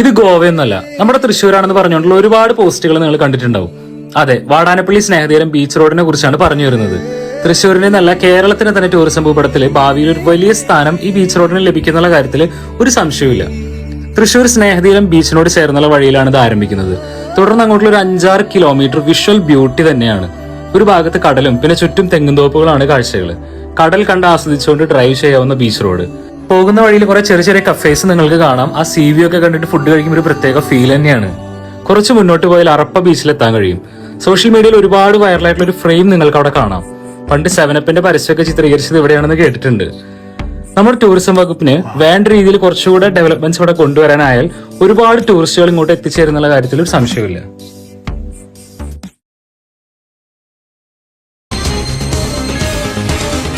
ഇത് ഗോവയെന്നല്ല നമ്മുടെ തൃശ്ശൂരാണെന്ന് പറഞ്ഞുകൊണ്ടുള്ള ഒരുപാട് പോസ്റ്റുകൾ നിങ്ങൾ കണ്ടിട്ടുണ്ടാവും. അതെ വാടാനപ്പള്ളി സ്നേഹതീരം ബീച്ച് റോഡിനെ കുറിച്ചാണ് പറഞ്ഞു വരുന്നത്. തൃശ്ശൂരിനെ നല്ല കേരളത്തിന് തന്നെ ടൂറിസം ഭൂപടത്തിൽ ഭാവിയിൽ ഒരു വലിയ സ്ഥാനം ഈ ബീച്ച് റോഡിന് ലഭിക്കുന്നുള്ള കാര്യത്തിൽ ഒരു സംശയവുമില്ല. തൃശ്ശൂർ സ്നേഹതീരം ബീച്ചിനോട് ചേർന്നുള്ള വഴിയിലാണ് ഇത് ആരംഭിക്കുന്നത്. തുടർന്ന് അങ്ങോട്ടുള്ള ഒരു അഞ്ചാറ് കിലോമീറ്റർ വിഷ്വൽ ബ്യൂട്ടി തന്നെയാണ്. ഒരു ഭാഗത്ത് കടലും പിന്നെ ചുറ്റും തെങ്ങുംതോപ്പുകളാണ് കാഴ്ചകൾ കടൽ കണ്ട് ആസ്വദിച്ചുകൊണ്ട് ഡ്രൈവ് ചെയ്യാവുന്ന ബീച്ച് റോഡ്. പോകുന്ന വഴിയിൽ കുറെ ചെറിയ ചെറിയ കഫേസ് നിങ്ങൾക്ക് കാണാം. ആ സി വി ഒക്കെ കണ്ടിട്ട് ഫുഡ് കഴിക്കുമ്പോൾ ഒരു പ്രത്യേക ഫീൽ തന്നെയാണ്. കുറച്ച് മുന്നോട്ട് പോയാൽ അറപ്പ ബീച്ചിലെത്താൻ കഴിയും. സോഷ്യൽ മീഡിയയിൽ ഒരുപാട് വൈറലായിട്ടുള്ള ഒരു ഫ്രെയിം നിങ്ങൾക്ക് അവിടെ കാണാം. പണ്ട് സെവനപ്പിന്റെ പരസ്യമൊക്കെ ചിത്രീകരിച്ചത് ഇവിടെയാണെന്ന് കേട്ടിട്ടുണ്ട്. നമ്മുടെ ടൂറിസം വകുപ്പിന് വേണ്ട രീതിയിൽ കുറച്ചുകൂടെ ഡെവലപ്മെന്റ്സ് ഇവിടെ കൊണ്ടുവരാനായാൽ ഒരുപാട് ടൂറിസ്റ്റുകൾ ഇങ്ങോട്ട് എത്തിച്ചേരുന്നുള്ള കാര്യത്തിൽ ഒരു സംശയമില്ല